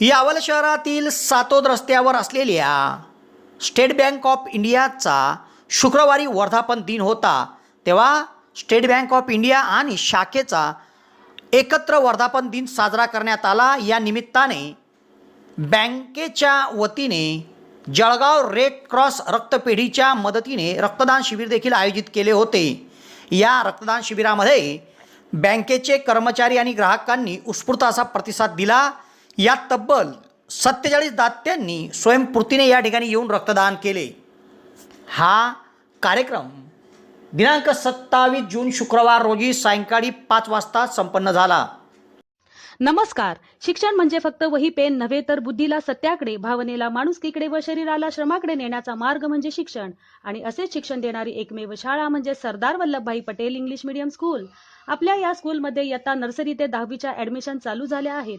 यावल शहरातील सातोद रस्त्यावर असलेल्या स्टेट बँक ऑफ इंडियाचा शुक्रवारी वर्धापन दिन होता. तेव्हा स्टेट बँक ऑफ इंडिया आणि शाखेचा एकत्र वर्धापन दिन साजरा करण्यात आला. या निमित्ताने बँकेच्या वतीने जळगाव रेड क्रॉस रक्तपेढीच्या मदतीने रक्तदान शिबिर देखील आयोजित केले होते. या रक्तदान शिबिरामध्ये बँकेचे कर्मचारी आणि ग्राहकांनी उत्स्फूर्त असा प्रतिसाद दिला. यात तब्बल सत्तेचाळीस दात्यांनी स्वयंपूर्तीने या ठिकाणी येऊन रक्तदान केले. हा कार्यक्रम दिनांक सत्तावीस जून शुक्रवार रोजी सायंकाळी पाच वाजता संपन्न झाला. नमस्कार. शिक्षण म्हणजे फक्त वही पेन नव्हे तर बुद्धीला सत्याकडे भावनेला माणुसकीकडे व शरीराला श्रमाकडे नेण्याचा मार्ग म्हणजे शिक्षण. आणि असेच शिक्षण देणारी एकमेव शाळा म्हणजे Sardar Vallabhbhai Patel English medium school. आपल्या या स्कूलमध्ये इयत्ता नर्सरी ते दहावीच्या ऍडमिशन चालू झाल्या आहेत.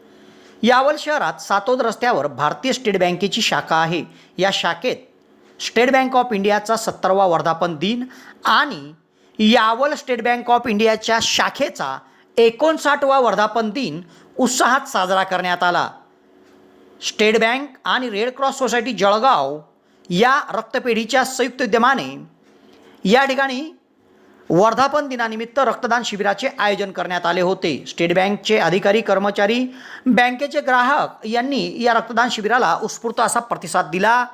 यावल शहरात सातोद रस्त्यावर भारतीय स्टेट बँकेची शाखा आहे. या शाखेत स्टेट बँक ऑफ इंडियाचा सत्तरवा वर्धापन दिन आणि यावल स्टेट बँक ऑफ इंडियाच्या शाखेचा एकोणसाठवा वर्धापन दिन उत्साहात साजरा करण्यात आला. स्टेट बँक आणि रेड क्रॉस सोसायटी जळगाव या रक्तपेढीच्या संयुक्त उद्यमाने या ठिकाणी वर्धापन दिनानिमित्त रक्तदान शिबिराचे आयोजन करण्यात आले होते. स्टेट बँकचे अधिकारी कर्मचारी बँकेचे ग्राहक यांनी या रक्तदान शिबिराला उत्स्फूर्त असा प्रतिसाद दिला.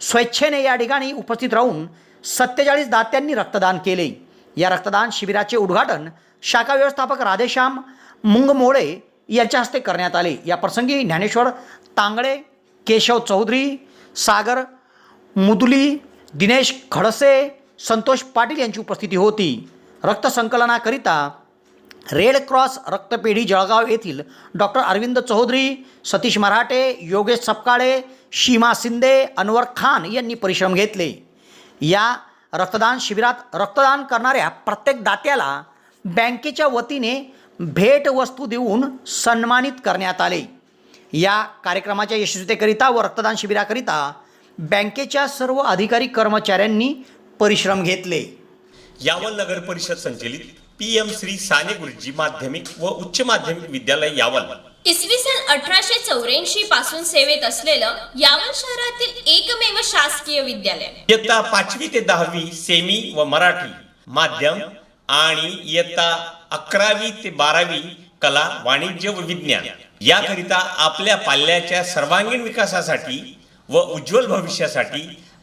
स्वेच्छेने या ठिकाणी उपस्थित राहून सत्तेचाळीस दात्यांनी रक्तदान केले. या रक्तदान शिबिराचे उद्घाटन शाखा व्यवस्थापक राधेश्याम मुंगमोळे यांच्या हस्ते करण्यात आले. या प्रसंगी ज्ञानेश्वर तांगडे केशव चौधरी सागर मुदुली दिनेश खडसे संतोष पाटील यांची उपस्थिती होती. रक्तसंकलनाकरिता रेड क्रॉस रक्तपेढी जळगाव येथील डॉक्टर अरविंद चौधरी सतीश मराठे योगेश सपकाळे शीमा शिंदे अनवर खान यांनी परिश्रम घेतले. या रक्तदान शिबिरात रक्तदान करणाऱ्या प्रत्येक दात्याला बँकेच्या वतीने भेटवस्तू देऊन सन्मानित करण्यात आले. या कार्यक्रमाच्या यशस्वीतेकरिता व रक्तदान शिबिराकरिता बँकेच्या सर्व अधिकारी कर्मचाऱ्यांनी परिश्रम घेतले. यावल नगर परिषद संचलित पी एम श्री साने गुरुजी माध्यमिक व उच्च माध्यमिक विद्यालय यावल. इसवी सन अठराशे चौऱ्याऐंशी पासून सेवेत असलेलं यावल शहरातील एकमेव शासकीय विद्यालय. इयत्ता पाचवी ते दहावी सेमी व मराठी माध्यम आणि इयत्ता अकरावी ते बारावी कला वाणिज्य व विज्ञान. याकरिता आपल्या पाल्याच्या सर्वांगीण विकासासाठी व उज्ज्वल भविष्यासाठी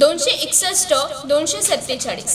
दोनशे एकसष्ट दोनशे सत्तेचाळीस.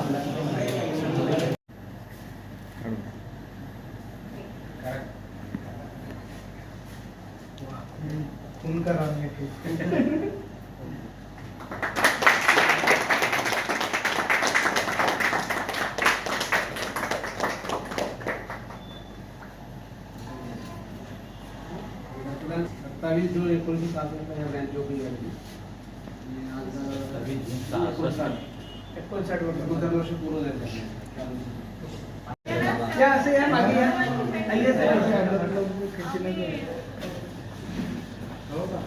सत्तावीस जो एकोणीस सात या ब्रँच ओपन झाली आणि आज एकोणसाठ एकोणसाठ वर्ष एकोणसाठ वर्ष पूर्ण झाले या असे या मागे या खाली या सर. खिडकीला या. हो का?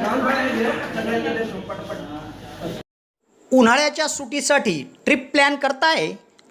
राहुल भाई, सगळ्यांकडे शो, पटपट. उन्हाळ्याच्या सुटीसाठी ट्रिप प्लॅन करताय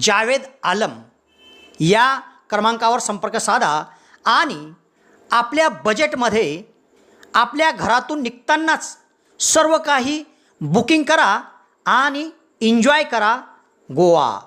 Javed Alam या क्रमांकावर संपर्क साधा आणि आपल्या बजेटमध्ये आपल्या घरातून निघतानाच सर्व काही बुकिंग करा आणि एन्जॉय करा गोवा.